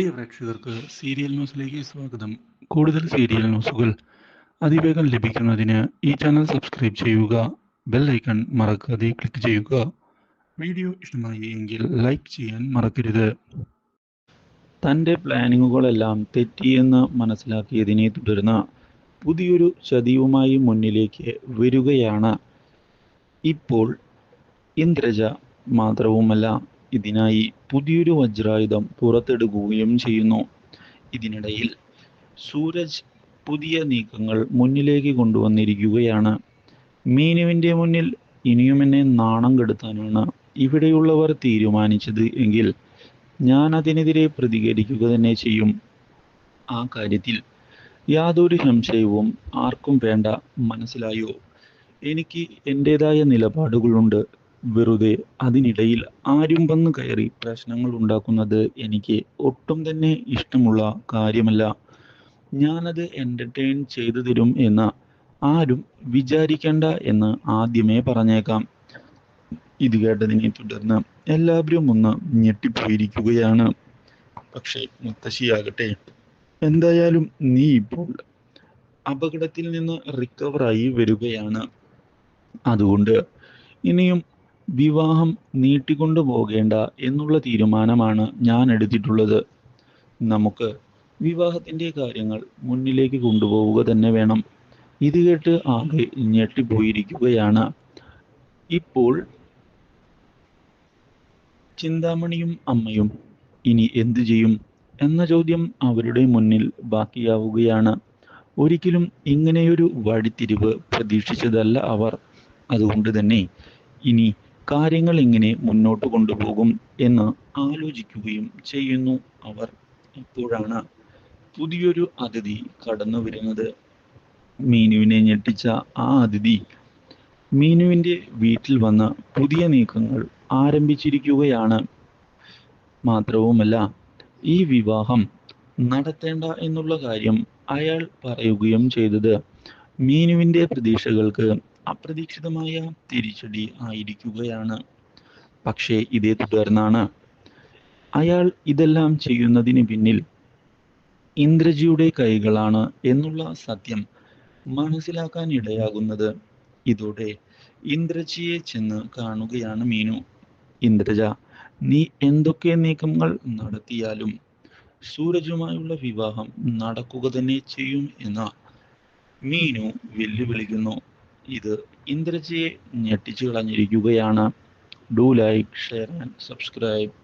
പ്രിയ പ്രേക്ഷകർക്ക് സീരിയൽ ന്യൂസിലേക്ക് സ്വാഗതം. കൂടുതൽ സീരിയൽ ന്യൂസുകൾ അതിവേഗം ലഭിക്കുന്നതിന് ഈ ചാനൽ സബ്സ്ക്രൈബ് ചെയ്യുക ബെൽ ഐക്കൺ മറക്കാതെ ക്ലിക്ക് ചെയ്യുക. വീഡിയോ ഇഷ്ടമായി എങ്കിൽ ലൈക്ക് ചെയ്യാൻ മറക്കരുത്. തന്റെ പ്ലാനിങ്ങുകളെല്ലാം തെറ്റിയെന്ന് മനസ്സിലാക്കിയതിനെ തുടർന്ന് പുതിയൊരു ചതിയുമായി മുന്നിലേക്ക് വരികയാണ്. ഇപ്പോൾ ഇന്ദ്രജ മാത്രവുമല്ല ഇതിനായി പുതിയൊരു വജ്രായുധം പുറത്തെടുക്കുകയും ചെയ്യുന്നു. ഇതിനിടയിൽ സൂരജ് പുതിയ നീക്കങ്ങൾ മുന്നിലേക്ക് കൊണ്ടുവന്നിരിക്കുകയാണ്. മീനുവിന്റെ മുന്നിൽ ഇനിയും എന്നെ നാണം കെടുത്താനാണ് ഇവിടെയുള്ളവർ തീരുമാനിച്ചത് എങ്കിൽ ഞാൻ അതിനെതിരെ പ്രതികരിക്കുക തന്നെ ചെയ്യും. ആ കാര്യത്തിൽ യാതൊരു സംശയവും ആർക്കും വേണ്ട മനസ്സിലായോ? എനിക്ക് എന്റെതായ നിലപാടുകളുണ്ട്. വെറുതെ അതിനിടയിൽ ആരും വന്ന് കയറി പ്രശ്നങ്ങൾ ഉണ്ടാക്കുന്നത് എനിക്ക് ഒട്ടും തന്നെ ഇഷ്ടമുള്ള കാര്യമല്ല. ഞാനത് എന്റർടൈൻ ചെയ്തു തരും എന്ന് ആരും വിചാരിക്കേണ്ട എന്ന് ആദ്യമേ പറഞ്ഞേക്കാം. ഇത് കേട്ടതിനെ തുടർന്ന് എല്ലാവരും ഒന്ന് ഞെട്ടിപ്പോയിരിക്കുകയാണ്. പക്ഷേ മുത്തശ്ശിയാകട്ടെ എന്തായാലും നീ ഇപ്പോൾ അപകടത്തിൽ നിന്ന് റിക്കവറായി വരികയാണ്. അതുകൊണ്ട് ഇനിയും വിവാഹം നീട്ടിക്കൊണ്ടു പോകേണ്ട എന്നുള്ള തീരുമാനമാണ് ഞാൻ എടുത്തിട്ടുള്ളത്. നമുക്ക് വിവാഹത്തിന്റെ കാര്യങ്ങൾ മുന്നിലേക്ക് കൊണ്ടുപോവുക തന്നെ വേണം. ഇത് കേട്ട് ആകെ ഞെട്ടിപ്പോയിരിക്കുകയാണ്. ഇപ്പോൾ ചിന്താമണിയും അമ്മയും ഇനി എന്തു ചെയ്യും എന്ന ചോദ്യം അവരുടെ മുന്നിൽ ബാക്കിയാവുകയാണ്. ഒരിക്കലും ഇങ്ങനെയൊരു വഴിത്തിരിവ് പ്രതീക്ഷിച്ചതല്ല അവർ. അതുകൊണ്ട് തന്നെ ഇനി കാര്യങ്ങൾ എങ്ങനെ മുന്നോട്ട് കൊണ്ടുപോകും എന്ന് ആലോചിക്കുകയും ചെയ്യുന്നു അവർ. അപ്പോഴാണ് പുതിയൊരു അതിഥി കടന്നു വരുന്നത്. മീനുവിനെ ഞെട്ടിച്ച ആ അതിഥി മീനുവിന്റെ വീട്ടിൽ വന്ന് പുതിയ നീക്കങ്ങൾ ആരംഭിച്ചിരിക്കുകയാണ്. മാത്രവുമല്ല ഈ വിവാഹം നടത്തേണ്ട എന്നുള്ള കാര്യം അയാൾ പറയുകയും ചെയ്തത് മീനുവിന്റെ പ്രതീക്ഷകൾക്ക് അപ്രതീക്ഷിതമായ തിരിച്ചടി ആയിരിക്കുകയാണ്. പക്ഷേ ഇതേ തുടർന്നാണ്. അയാൾ ഇതെല്ലാം ചെയ്യുന്നതിന് പിന്നിൽ ഇന്ദ്രജിയുടെ കൈകളാണ് എന്നുള്ള സത്യം മനസ്സിലാക്കാൻ ഇടയാകുന്നത്. ഇതോടെ ഇന്ദ്രജിയെ ചെന്ന് കാണുകയാണ് മീനു. ഇന്ദ്രജ നീ എന്തൊക്കെ നീക്കങ്ങൾ നടത്തിയാലും സൂരജുമായുള്ള വിവാഹം നടക്കുക തന്നെ ചെയ്യും എന്ന മീനു വെല്ലുവിളിക്കുന്നു. ഇത് ഇന്ദ്രജിയെ ഞെട്ടിച്ചു കളഞ്ഞിരിക്കുകയാണ്. Do like share and subscribe